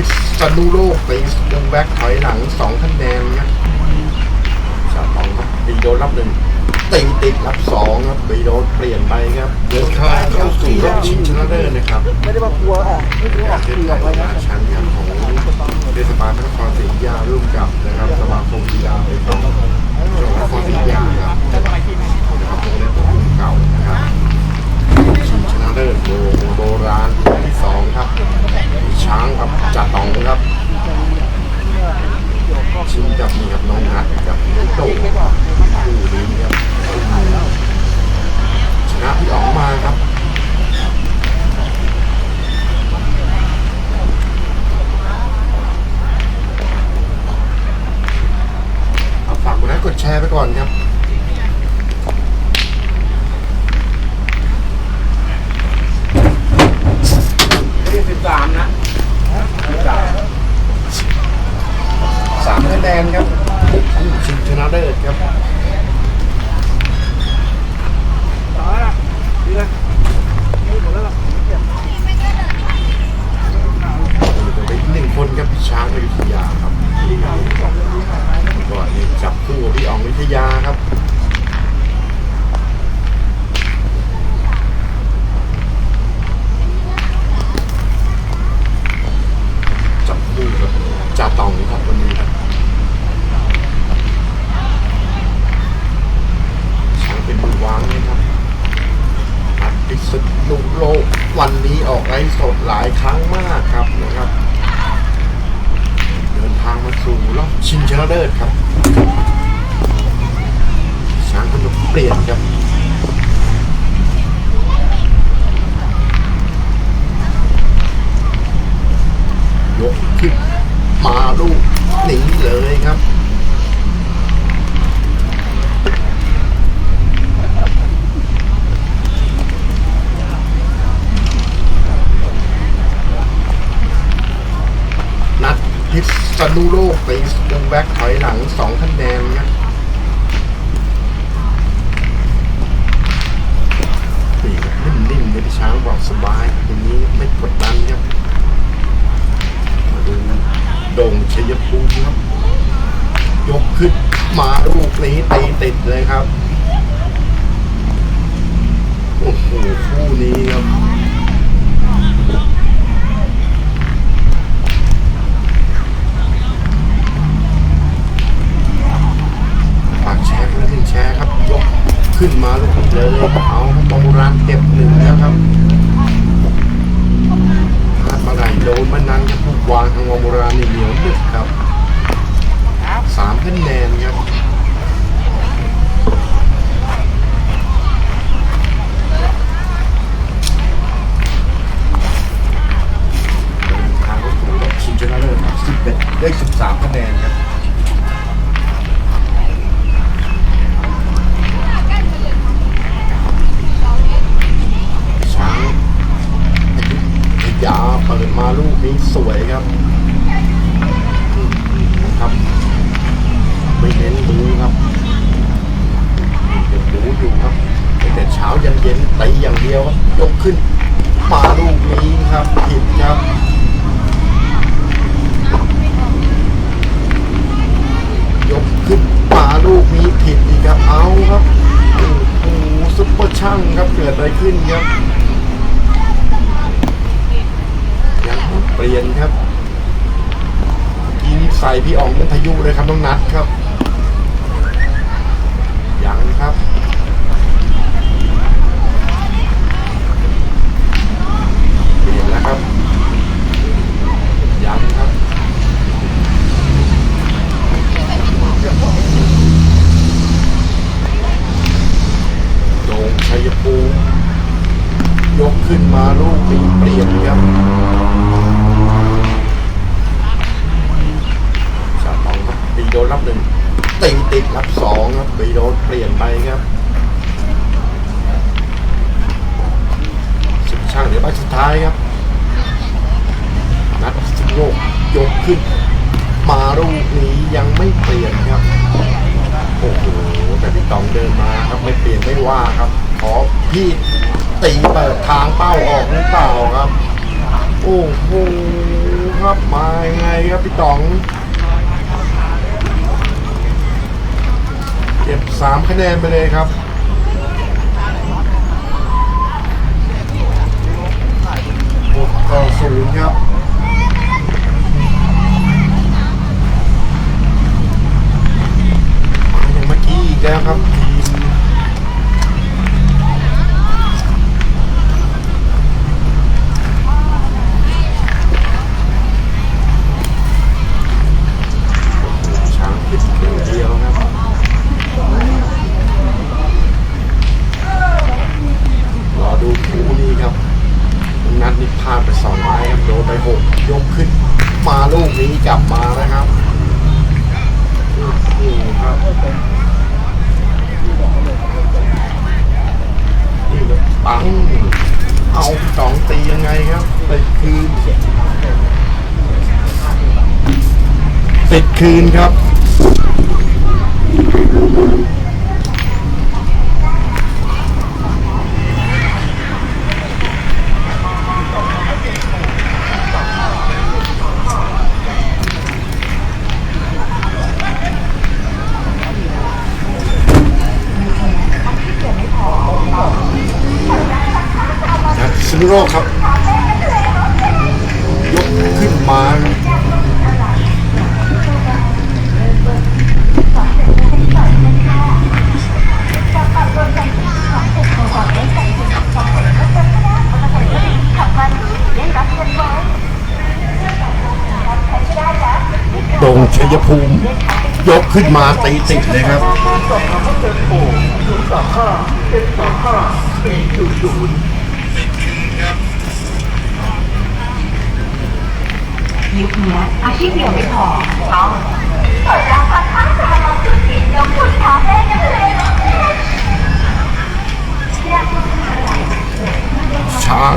พิษสนุโลกตีวงแบ็คถอยหลังสองคะแนนนะชาตองครับตีโดนรับหนึ่งตีติดรับสองครับตีโดนเปลี่ยนไปครับเดินทางเข้าสู่รอบชิงชนะเลิศนะครับไม่ได้ว่ากลัวอะไม่รู้อปอกระเทศเกืไทอบอะไรยนะราชันครับของเทศบาลนครศรีอยุธยาร่วมกับนะครับสมาคมกีฬาไปตอง จ่าตองครับวันนี้ครับช้างเป็นมือวางนะครับนัดพิษณุโลกวันนี้ออกไลฟ์สดหลายครั้งมากครับนะครับ เดินทางมาสู่รอบชิงชนะเลิศครับช้างพนมเปลี่ยนครับ ยกขึ้นมาลูกหนีเลยครับ นัดพิ ษสนุโลกตีวงแบ็คถอยหลังสองคะแนนนะตีแบบนิ่มๆเลยพี่ช้างบอกสบายอย่างนี้ไม่กดดันครับมาดูโด่งชัยภูมิครับ ยกขึ้นมาลูกนี้ตีติดเลยครับ โอ้โหคู่นี้ครับ ฝากแชร์คนละหนึ่งแชร์ครับ ยกขึ้นมาลูกนี้เลย เอาตองโบราณเก็บหนึ่งแล้วครับพลาดมาไหนโดนมานั้นครับผู้วางทางวงโบราณนี่เหนียวนึกครับ สามคะแนนครับทางเข้าสู่รอบชิงชนะเลิศครับสิบเอ็ดได้สิบสามคะแนนครับช้างอยุธยาเปิดมาลูกนี้สวยครับ ไม่เน้นดูครับยังดูอยู่ครับแต่เช้ายันเย็นตีอย่างเดียวครับยกขึ้นมาลูกนี้ครับผิดครับยกขึ้นมาลูกนี้ผิดอีกครับเอาครับโอ้โหซุปเปอร์ช่างครับเกิดอะไรขึ้นครับยังเปลี่ยนครับยิงใส่พี่อ๋องเป็นพายุเลยครับน้องนัดครับ ยังครับเปลี่ยนแล้วครับ ครับสุดช่างเดี๋ยวไปสุดท้ายครับ นัดสิงโลกยกขึ้น มาลูกนี้ยังไม่เปลี่ยนครับ โอ้โหแต่พี่ตองเดินมาครับไม่เปลี่ยนไม่ว่าครับ ขอพี่ตีเปิดทางเป้าออกหรือเปล่าครับ โอ้โหครับมาไงครับพี่ต๋อง ก็บสามคะแนนไปเลยครับต่อศูนย์ครับอย่างเมื่อกี้อีกแล้วครับทีมช้างผิดเดียวเดียวครับ รอดูคู่นี้ครับ นัดนี้พลาดไปสองไม้ครับโดนไปหกยกขึ้น มาลูกนี้กลับมานะครับนี่ครับนี่ครับ ปัง เอาสองตียังไงครับติดคืนติดคืนครับ นะซิโร่ครับ ยกขึ้นมาโด่งชัยภูมิ ยกขึ้นมาตีติดเลยครับยุคนี้ นี้อาชีพเดียวไม่พอต้องเปิดรับฟังทั้งสารพัดจุดจิตยกขุนคาเฟ่กันเลยช้าง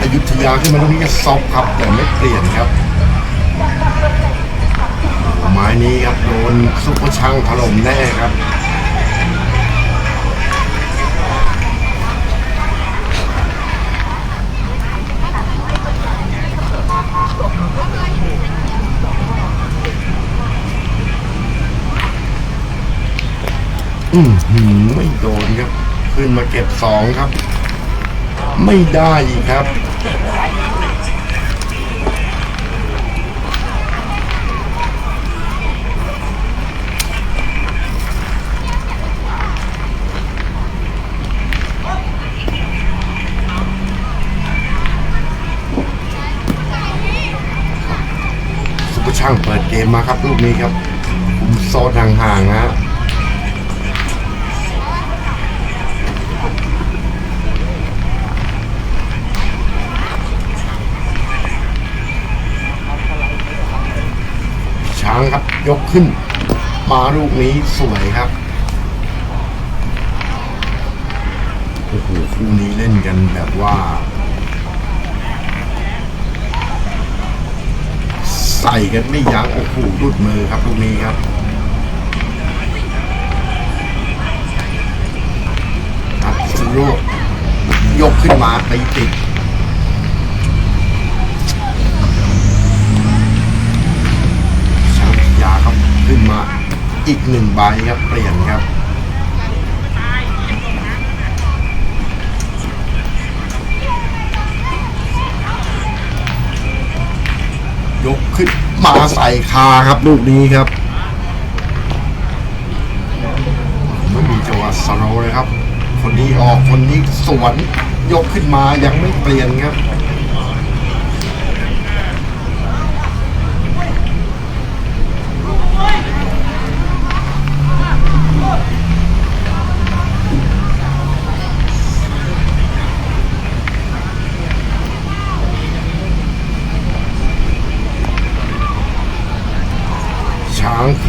อายุธยาขึ้นมาตรงนี้ก็ซอกครับ แต่ไม่เปลี่ยนครับ ไม้นี้ครับโดนซุปเปอร์ช่างถล่มแน่ครับ อืมหืมไม่โดนครับ ขึ้น มาเก็บสองครับ ไม่ได้อีกครับซุปเปอร์ช่างเปิดเกมมาครับลูกนี้ครับคุมโซนห่างๆนะฮะ ช้างครับ ยกขึ้น มาลูกนี้สวยครับโอ้โหคู่นี้เล่นกันแบบว่า ใส่กันไม่ยั้งโอ้โหรุดมือครับลูกนี้ครับครับสโลกยกขึ้นมาตีติด ช้างยาครับขึ้น มาอีกหนึ่งใบครับ เปลี่ยนครับ ยกขึ้นมาใส่คาครับลูกนี้ครับไม่มีจังหวะสโลเลยครับ คนนี้ออกคนนี้สวนยกขึ้นมายังไม่เปลี่ยนครับ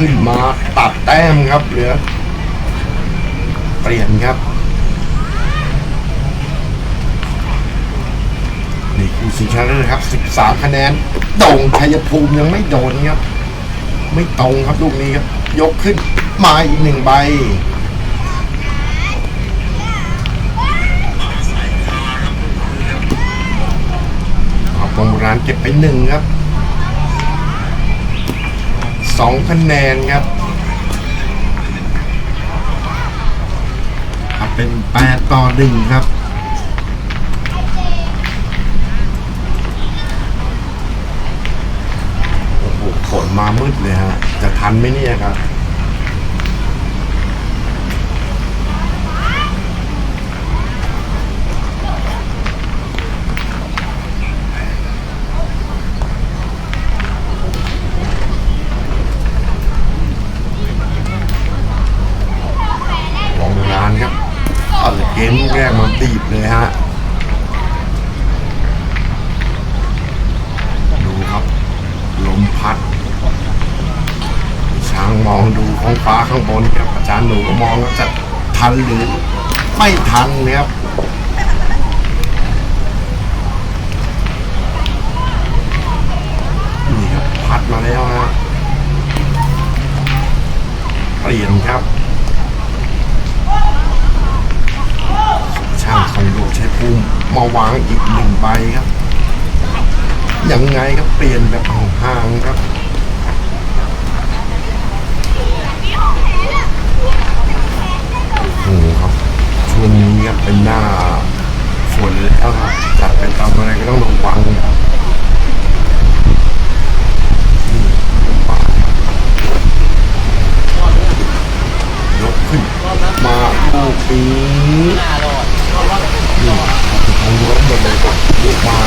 ขึ้นมาตัดแต้มครับเหลือ เปลี่ยนครับ นี่คือสิงชนะเลิศครับ 13 คะแนนโด่งชัยภูมิยังไม่โดนครับ ไม่ตรงครับลูกนี้ครับ ยกขึ้นมาอีกหนึ่งใบครับตรงโบราณเก็บไปหนึ่งครับ สองคะแนนครับเป็นแปดต่อหนึ่งครับ โอ้โหฝนมามืดเลยฮะ จะทันไหมเนี่ยครับ ลองงานครับเอาเลยเกมลูกแรกมาตีบเลยฮะ ดูครับ ลมพัด ช้างมองดูท้องฟ้าข้างบนครับ อาจารย์ หนูก็มองว่าจะทันหรือไม่ทันนะครับนี่ครับพัดมาแล้วฮะเปลี่ยนครับช่างคอนโดใช้ภูมมาวางอีกหนึ่งใบครับยังไงครับเปลี่ยนแบบห่างครับ โอ้โหครับช่วงนี้ครับเป็นหน้าฝนแล้วครับจัดไปตามอะไรก็ต้องระวังครับยกขึ้นมาลูกนี้นี่ทางยกหมดเลยครับยกมา